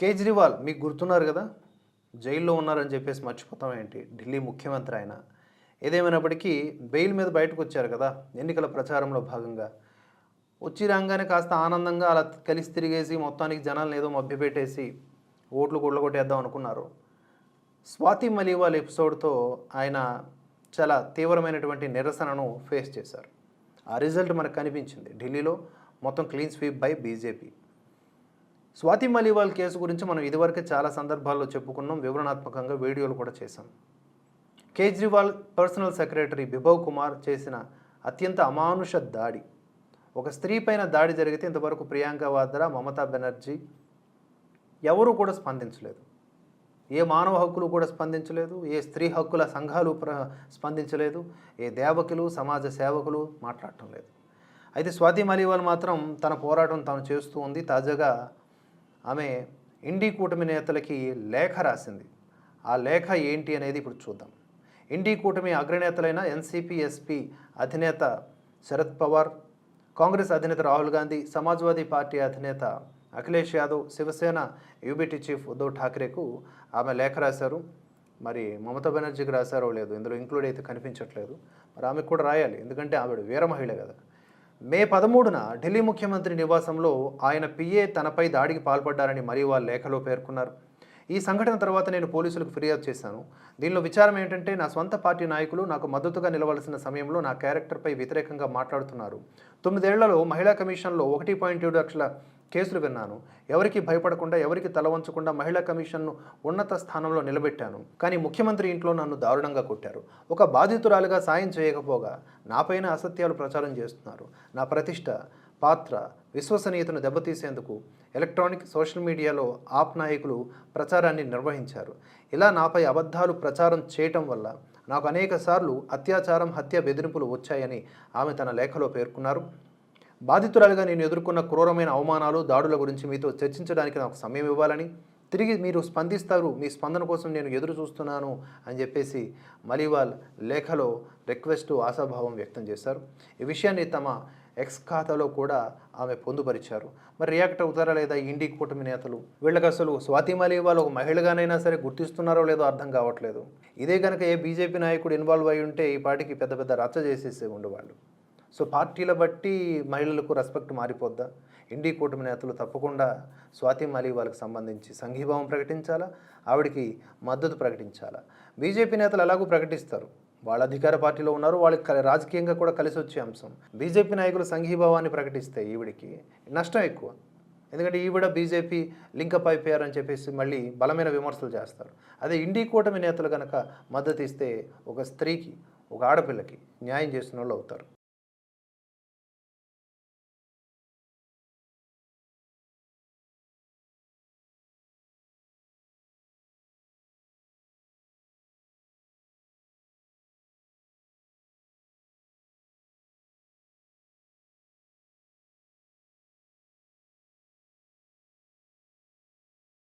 కేజ్రీవాల్ మీకు గుర్తున్నారు కదా? జైల్లో ఉన్నారని చెప్పేసి మర్చిపోతాం ఏంటి? ఢిల్లీ ముఖ్యమంత్రి ఆయన. ఏదేమైనప్పటికీ బెయిల్ మీద బయటకు వచ్చారు కదా ఎన్నికల ప్రచారంలో భాగంగా. వచ్చి రాగానే కాస్త ఆనందంగా అలా కలిసి తిరిగేసి మొత్తానికి జనాలను ఏదో మభ్యపెట్టేసి ఓట్లు కొట్టేద్దాం అనుకున్నారు. స్వాతి మలీవాల్ ఎపిసోడ్తో ఆయన చాలా తీవ్రమైనటువంటి నిరసనను ఫేస్ చేశారు. ఆ రిజల్ట్ మనకు కనిపించింది ఢిల్లీలో. మొత్తం clean sweep by BJP. Swati Maliwal case గురించి మనం ఇదివరకే చాలా సందర్భాల్లో చెప్పుకున్నాం. వివరణాత్మకంగా వీడియోలు కూడా చేశాం. కేజ్రీవాల్ పర్సనల్ సెక్రటరీ బిభవ్ కుమార్ చేసిన అత్యంత అమానుష దాడి. ఒక స్త్రీ పైన దాడి జరిగితే ఇంతవరకు ప్రియాంక వాద్రా మమతా బెనర్జీ ఎవరూ కూడా స్పందించలేదు. ఏ మానవ హక్కులు కూడా స్పందించలేదు. ఏ స్త్రీ హక్కుల సంఘాలు ప్ర స్పందించలేదు. ఏ దేవకులు సమాజ సేవకులు మాట్లాడటం లేదు. అయితే స్వాతి మలీవాల్ మాత్రం తన పోరాటం తాను చేస్తూ ఉంది. తాజాగా ఆమె ఇండి కూటమి నేతలకి లేఖ రాసింది. ఆ లేఖ ఏంటి అనేది ఇప్పుడు చూద్దాం. ఇండి కూటమి అగ్రనేతలైన ఎన్సీపీ ఎస్పీ అధినేత శరద్ పవార్ కాంగ్రెస్ అధినేత రాహుల్ గాంధీ సమాజ్వాదీ పార్టీ అధినేత అఖిలేష్ యాదవ్ శివసేన యూబీటీ చీఫ్ ఉద్ధవ్ ఠాక్రేకు ఆమె లేఖ రాశారు. మరి మమతా బెనర్జీకి రాశారో లేదు ఇందులో ఇంక్లూడ్ అయితే కనిపించట్లేదు. మరి ఆమెకు కూడా రాయాలి. ఎందుకంటే ఆవిడ వీర మహిళ కదా. మే పదమూడున ఢిల్లీ ముఖ్యమంత్రి నివాసంలో ఆయన పిఏ తనపై దాడికి పాల్పడ్డారని మరియు వాళ్ళ లేఖలో పేర్కొన్నారు. ఈ సంఘటన తర్వాత నేను పోలీసులకు ఫిర్యాదు చేశాను. దీనిలో విచారం ఏంటంటే నా సొంత పార్టీ నాయకులు నాకు మద్దతుగా నిలవలసిన సమయంలో నా క్యారెక్టర్పై వ్యతిరేకంగా మాట్లాడుతున్నారు. తొమ్మిదేళ్ళలో మహిళా కమిషన్లో ఒకటి పాయింట్ ఏడు లక్షల కేసులు విన్నాను. ఎవరికి భయపడకుండా ఎవరికి తల వంచకుండా మహిళా కమిషన్ను ఉన్నత స్థానంలో నిలబెట్టాను. కానీ ముఖ్యమంత్రి ఇంట్లో నన్ను దారుణంగా కొట్టారు. ఒక బాధితురాలుగా సాయం చేయకపోగా నాపైన అసత్యాలు ప్రచారం చేస్తున్నారు. నా ప్రతిష్ట పాత్ర విశ్వసనీయతను దెబ్బతీసేందుకు ఎలక్ట్రానిక్ సోషల్ మీడియాలో ఆప్ నాయకులు ప్రచారాన్ని నిర్వహించారు. ఇలా నాపై అబద్ధాలు ప్రచారం చేయటం వల్ల నాకు అనేక సార్లు అత్యాచారం హత్య బెదిరింపులు వచ్చాయని ఆమె తన లేఖలో పేర్కొన్నారు. బాధితురాలుగా నేను ఎదుర్కొన్న క్రూరమైన అవమానాలు దాడుల గురించి మీతో చర్చించడానికి నాకు సమయం ఇవ్వాలని తిరిగి మీరు స్పందిస్తారు మీ స్పందన కోసం నేను ఎదురు చూస్తున్నాను అని చెప్పేసి మలివాల్ లేఖలో రిక్వెస్ట్ ఆశాభావం వ్యక్తం చేశారు. ఈ విషయాన్ని తమ ఎక్స్ ఖాతాలో కూడా ఆమె పొందుపరిచారు. మరి రియాక్ట్ అవుతారా లేదా ఇండి కూటమి నేతలు? వీళ్ళకి అసలు స్వాతి మలివాల్ ఒక మహిళగానైనా సరే గుర్తిస్తున్నారో లేదో అర్థం కావట్లేదు. ఇదే కనుక ఏ బీజేపీ నాయకుడు ఇన్వాల్వ్ అయి ఉంటే ఈ పార్టీకి పెద్ద పెద్ద రచ్చ చేసేసే ఉండేవాళ్ళు. సో పార్టీల బట్టి మహిళలకు రెస్పెక్ట్ మారిపోద్దా? ఇండి కూటమి నేతలు తప్పకుండా స్వాతి మాలి వాళ్ళకి సంబంధించి సంఘీభావం ప్రకటించాలా? ఆవిడకి మద్దతు ప్రకటించాలా? బీజేపీ నేతలు ఎలాగూ ప్రకటిస్తారు? వాళ్ళ అధికార పార్టీలో ఉన్నారు వాళ్ళకి రాజకీయంగా కూడా కలిసి వచ్చే అంశం. బీజేపీ నాయకులు సంఘీభావాన్ని ప్రకటిస్తే ఈవిడికి నష్టం ఎక్కువ. ఎందుకంటే ఈవిడ బీజేపీ లింకప్ అయిపోయారని చెప్పేసి మళ్ళీ బలమైన విమర్శలు చేస్తారు. అదే ఇండి కూటమి నేతలు కనుక మద్దతు ఇస్తే ఒక స్త్రీకి ఒక ఆడపిల్లకి న్యాయం చేసిన వాళ్ళు అవుతారు.